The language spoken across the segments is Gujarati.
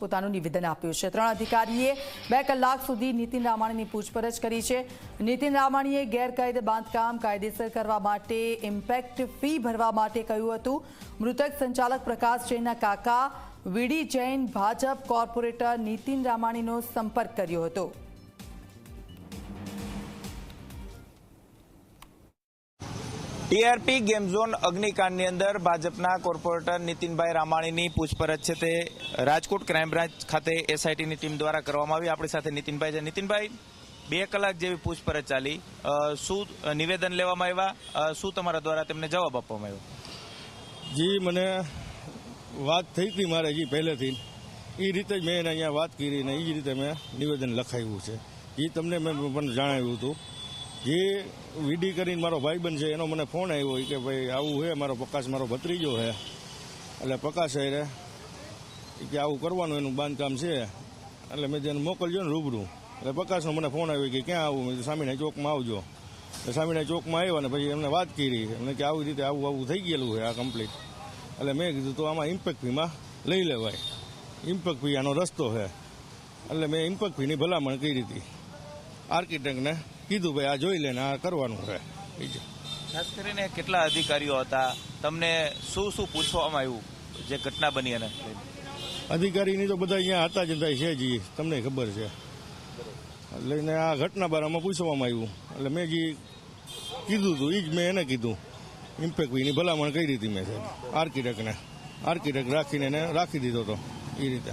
પોતાનું નિવેદન આપ્યું છે. ત્રણ અધિકારીએ બે કલાક સુધી નીતિન રામાણીની પૂછપરછ કરી છે. નીતિન રામાણીએ ગેરકાયદે બાંધકામ કાયદેસર કરવા માટે ઇમ્પેક્ટ ફી ભરવા માટે કહ્યું હતું. મૃતક સંચાલક પ્રકાશ જૈનના કાકા, V D Jain, Bhajap corporator Nitin રામાણીનો સંપર્ક કર્યો હતો. ટીઆરપી ગેમ ઝોન અગ્નિકાંડની અંદર ભાજપના કોર્પોરેટર નીતિનભાઈ રામાણીની પૂછપરછ છે તે રાજકોટ ક્રાઇમ બ્રાન્ચ ખાતે એસઆઈટીની ટીમ દ્વારા કરવામાં આવી. આપણી સાથે નીતિનભાઈ છે. નીતિનભાઈ, બે કલાક જેવી પૂછપરછ ચાલી. શું નિવેદન લેવામાં આવ્યા? શું તમારા દ્વારા તેમને જવાબ આપવામાં આવ્યો? જી, મને વાત થઈ હતી મારે જી પહેલેથી. એ રીતે જ મેં એને અહીંયા વાત કરી ને એ રીતે મેં નિવેદન લખાવ્યું છે. એ તમને મેં પણ જણાવ્યું હતું. જે વીડી કરીને મારો ભાઈબંધ છે એનો મને ફોન આવ્યો કે ભાઈ, આવું છે મારો પ્રકાશ, મારો ભત્રીજો છે એટલે પ્રકાશ ઈ કે, આવું કરવાનું એનું બાંધકામ છે. એટલે મેં જેને મોકલજો ને રૂબરૂ. એટલે પ્રકાશનો મને ફોન આવ્યો કે, ક્યાં આવું? સામીના ચોકમાં આવજો. સામીના ચોકમાં આવ્યા ને પછી એમને વાત કરી. એમને કે, આવી રીતે આવું આવું થઈ ગયેલું છે આ કમ્પ્લીટ એટલે મેં કીધું, તો આમાં ઇમ્પેક્ટ ફીમાં લઈ લેવાય. ઇમ્પેક્ટ ફી આનો રસ્તો છે એટલે મેં ઇમ્પેક્ટ ફીની ભલામણ કરી હતી. આર્કિટેક્ટને કીધું ભાઈ આ જોઈ લે ને આ કરવાનું છે. બીજું. ખાસ કરીને કેટલા અધિકારીઓ હતા? તમને શું શું પૂછવામાં આવ્યું? જે ઘટના બની એને અધિકારીની તો બધા અહીંયા હતા જ હતા છે જી તમને ખબર છે. એટલે આ ઘટના બારામાં પૂછવામાં આવ્યું. એટલે મેં જે કીધું હતું એ જ મેં એને કીધું. ઇમ્પેક્ટની ભલામણ કરી હતી મેં સાહેબ. આર્કિટેક્ટને આર્કિટેક્ટ રાખીને એને રાખી દીધો હતો એ રીતે.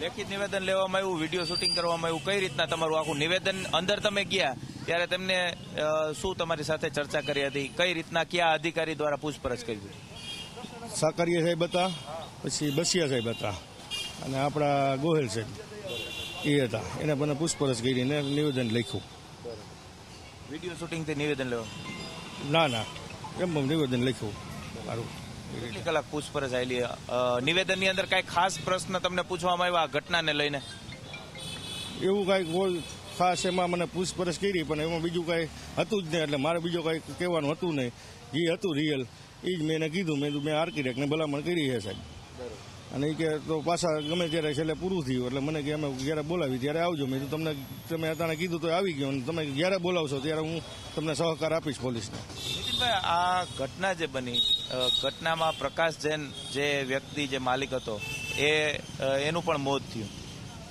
લેખિત નિવેદન લેવામાં આવ્યું વીડિયો શૂટિંગ કરવામાં આવ્યું. કઈ રીતના તમારું આખું નિવેદન? અંદર તમે ગયા ત્યારે તેમને શું તમારી સાથે ચર્ચા કરી હતી? કઈ રીતના કયા અધિકારી દ્વારા પૂછપરછ કરી હતી? સાકરિયા સાહેબ હતા પછી બસિયા સાહેબ હતા અને આપણા ગોહેલ સાહેબ એ હતા. એને મને પૂછપરછ કરીને નિવેદન લખ્યું. વીડિયો શૂટિંગથી નિવેદન લેવા? ના ના. એમ નિવેદન લખ્યું. મારું કેટલી કલાક પૂછપરછ આવેલી નિવેદનની અંદર કાંઈ ખાસ પ્રશ્ન તમને પૂછવામાં આવ્યા આ ઘટનાને લઈને? એવું કાંઈ ખાસ એમાં મને પૂછપરછ કરી, પણ એમાં બીજું કાંઈ હતું જ નહીં, એટલે મારે બીજું કાંઈ કહેવાનું હતું નહીં. જે હતું રિયલ એ જ મેં એને કીધું, મેં મેં આર્કિટેક્ટને ભલામણ કરી છે સાહેબ. અને એ કે, તો પાછા ગમે ત્યારે છેલ્લે પૂરું થયું. એટલે મને કે, અમે જ્યારે બોલાવી ત્યારે આવજો. મેં તમને, તમે અત્યારે કીધું તો આવી ગયો, અને તમે જ્યારે બોલાવશો ત્યારે હું તમને સહકાર આપીશ પોલીસને. નીતિનભાઈ, આ ઘટના જે બની ઘટનામાં પ્રકાશ જૈન જે વ્યક્તિ, જે માલિક હતો, એ એનું પણ મોત થયું.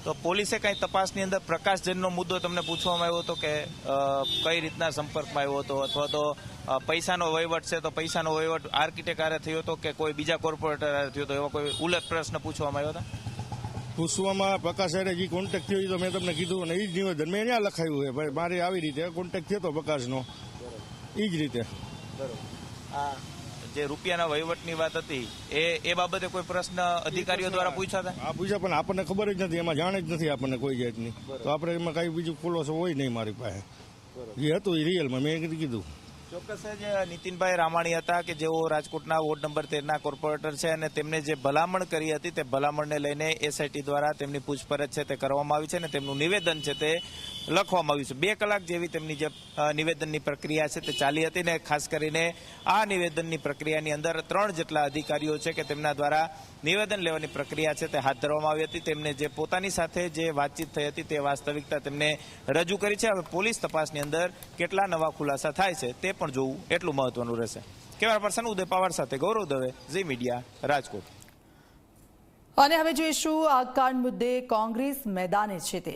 તો પોલીસે કંઈ તપાસની અંદર પ્રકાશ જૈનનો મુદ્દો તમને પૂછવામાં આવ્યો હતો કે કઈ રીતના સંપર્કમાં આવ્યો હતો? અથવા તો પૈસાનો વહીવટ છે તો પૈસાનો વહીવટ આર્કિટેક્ટ આરે થયો હતો કે કોઈ બીજા કોર્પોરેટર આરે થયો હતો? એવો કોઈ ઉલટ પ્રશ્ન પૂછવામાં આવ્યો હતો? પૂછવામાં પ્રકાશ સાહેબે જે કોન્ટેક્ટ થયો તો મેં તમને કીધું અને એ જ નિવેદન મેં ત્યાં લખાયું છે. ભાઈ મારે આવી રીતે કોન્ટેક્ટ થયો હતો પ્રકાશનો. એ જ રીતે. આ જે રૂપિયાના વહીવટની વાત હતી એ એ બાબતે કોઈ પ્રશ્ન અધિકારીઓ દ્વારા પૂછ્યા હતા? આ પૂછ્યા પણ આપણને ખબર જ નથી એમાં જાણ જ નથી આપણને કોઈ જાતની. તો આપણે એમાં કાંઈ બીજું ખુલાસો હોય નહીં મારી પાસે. જે હતું એ રિયલમાં મેં કીધું ચોક્કસ જ નીતિનભાઈ રામાણી હતા કે જેઓ રાજકોટના વોર્ડ નંબર તેરના કોર્પોરેટર છે અને તેમને જે ભલામણ કરી હતી તે ભલામણને લઈને એસઆઈટી દ્વારા તેમની પૂછપરછ છે તે કરવામાં આવી છે અને તેમનું નિવેદન છે તે લખવામાં આવ્યું છે. બે કલાક જેવી તેમની જે નિવેદનની પ્રક્રિયા છે તે ચાલી હતી ને ખાસ કરીને આ નિવેદનની પ્રક્રિયાની અંદર ત્રણ જેટલા અધિકારીઓ છે કે તેમના દ્વારા નિવેદન લેવાની પ્રક્રિયા છે તે હાથ ધરવામાં આવી હતી. તેમને જે પોતાની સાથે જે વાતચીત થઈ હતી તે વાસ્તવિકતા તેમને રજૂ કરી છે. હવે પોલીસ તપાસની અંદર કેટલા નવા ખુલાસા થાય છે તે પણ જોવું એટલું મહત્વનું રહેશે. કેમેરા પર્સન ઉદય પાવાર સાથે ગૌરવ દવે, ઝી મીડિયા, રાજકોટ. અને હવે જોઈશું આ કાંડ મુદ્દે કોંગ્રેસ મેદાને છે તે.